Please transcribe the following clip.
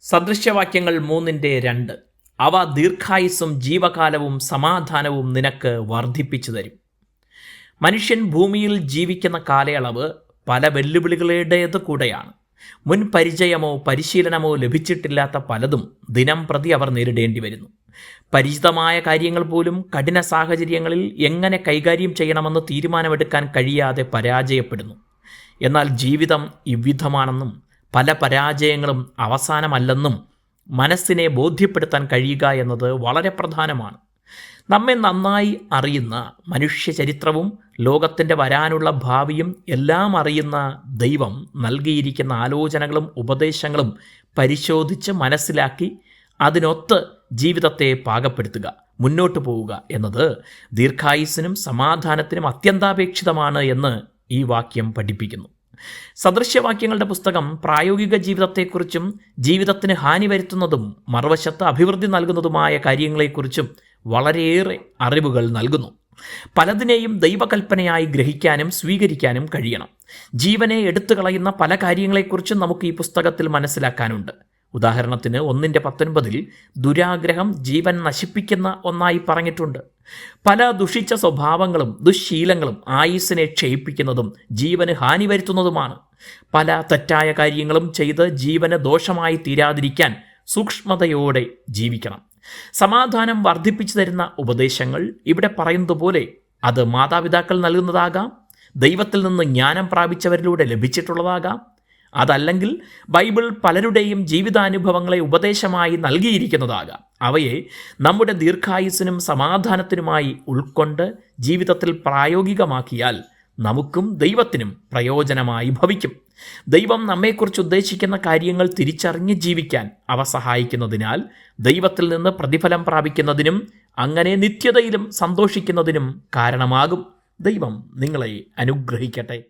സദൃശ്യവാക്യങ്ങൾ മൂന്നിന്റെ രണ്ട്. അവ ദീർഘായുസ്സും ജീവകാലവും സമാധാനവും നിനക്ക് വർദ്ധിപ്പിച്ചു തരും. മനുഷ്യൻ ഭൂമിയിൽ ജീവിക്കുന്ന കാലയളവ് പല വെല്ലുവിളികളുടേത് കൂടെയാണ്. മുൻ പരിചയമോ പരിശീലനമോ ലഭിച്ചിട്ടില്ലാത്ത പലതും ദിനം പ്രതി അവർ നേരിടേണ്ടി വരുന്നു. പരിചിതമായ കാര്യങ്ങൾ പോലും കഠിന സാഹചര്യങ്ങളിൽ എങ്ങനെ കൈകാര്യം ചെയ്യണമെന്ന് തീരുമാനമെടുക്കാൻ കഴിയാതെ പരാജയപ്പെടുന്നു. എന്നാൽ ജീവിതം ഇவ்விധമാണെന്നും പല പരാജയങ്ങളും അവസാനമല്ലെന്നും മനസ്സിനെ ബോധ്യപ്പെടുത്താൻ കഴിയുക എന്നത് വളരെ പ്രധാനമാണ്. നമ്മെ നന്നായി അറിയുന്ന മനുഷ്യ ചരിത്രവും ലോകത്തിന്റെ വരാനുള്ള ഭാവിയും എല്ലാം അറിയുന്ന ദൈവം നൽകിയിരിക്കുന്ന ആലോചനകളും ഉപദേശങ്ങളും പരിശോധിച്ച് മനസ്സിലാക്കി അതിനൊത്ത് ജീവിതത്തെ പാകപ്പെടുത്തുക മുന്നോട്ട് പോവുക എന്നത് ദീർഘായുസിനും സമാധാനത്തിനും അത്യന്താപേക്ഷിതമാണ് എന്ന് ഈ വാക്യം പഠിപ്പിക്കുന്നു. സദൃശ്യവാക്യങ്ങളുടെ പുസ്തകം പ്രായോഗിക ജീവിതത്തെക്കുറിച്ചും ജീവിതത്തിന് ഹാനി വരുത്തുന്നതും മറുവശത്ത് അഭിവൃദ്ധി നൽകുന്നതുമായ കാര്യങ്ങളെക്കുറിച്ചും വളരെയേറെ അറിവുകൾ നൽകുന്നു. പലതിനെയും ദൈവകൽപ്പനയായി ഗ്രഹിക്കാനും സ്വീകരിക്കാനും കഴിയണം. ജീവനെ എടുത്തു കളയുന്ന പല കാര്യങ്ങളെക്കുറിച്ചും നമുക്ക് ഈ പുസ്തകത്തിൽ മനസ്സിലാക്കാനുണ്ട്. ഉദാഹരണത്തിന് ഒന്നിന്റെ പത്തൊൻപതിൽ ദുരാഗ്രഹം ജീവൻ നശിപ്പിക്കുന്ന ഒന്നായി പറഞ്ഞിട്ടുണ്ട്. പല ദുഷിച്ച സ്വഭാവങ്ങളും ദുശീലങ്ങളും ആയുസ്സിനെ ക്ഷയിപ്പിക്കുന്നതും ജീവന് ഹാനി വരുത്തുന്നതുമാണ്. പല തെറ്റായ കാര്യങ്ങളും ചെയ്ത് ജീവന് ദോഷമായി തീരാതിരിക്കാൻ സൂക്ഷ്മതയോടെ ജീവിക്കണം. സമാധാനം വർദ്ധിപ്പിച്ചു തരുന്ന ഉപദേശങ്ങൾ ഇവിടെ പറയുന്നത് പോലെ അത് മാതാപിതാക്കൾ നൽകുന്നതാകാം ദൈവത്തിൽ നിന്ന് ജ്ഞാനം പ്രാപിച്ചവരിലൂടെ ലഭിച്ചിട്ടുള്ളതാകാം. അതല്ലെങ്കിൽ ബൈബിൾ പലരുടെയും ജീവിതാനുഭവങ്ങളെ ഉപദേശമായി നൽകിയിരിക്കുന്നതാകാം. അവയെ നമ്മുടെ ദീർഘായുസിനും സമാധാനത്തിനുമായി ഉൾക്കൊണ്ട് ജീവിതത്തിൽ പ്രായോഗികമാക്കിയാൽ നമുക്കും ദൈവത്തിനും പ്രയോജനമായി ഭവിക്കും. ദൈവം നമ്മെക്കുറിച്ച് ഉദ്ദേശിക്കുന്ന കാര്യങ്ങൾ തിരിച്ചറിഞ്ഞ് ജീവിക്കാൻ അവ സഹായിക്കുന്നതിനാൽ ദൈവത്തിൽ നിന്ന് പ്രതിഫലം പ്രാപിക്കുന്നതിനും അങ്ങനെ നിത്യതയിലും സന്തോഷിക്കുന്നതിനും കാരണമാകും. ദൈവം നിങ്ങളെ അനുഗ്രഹിക്കട്ടെ.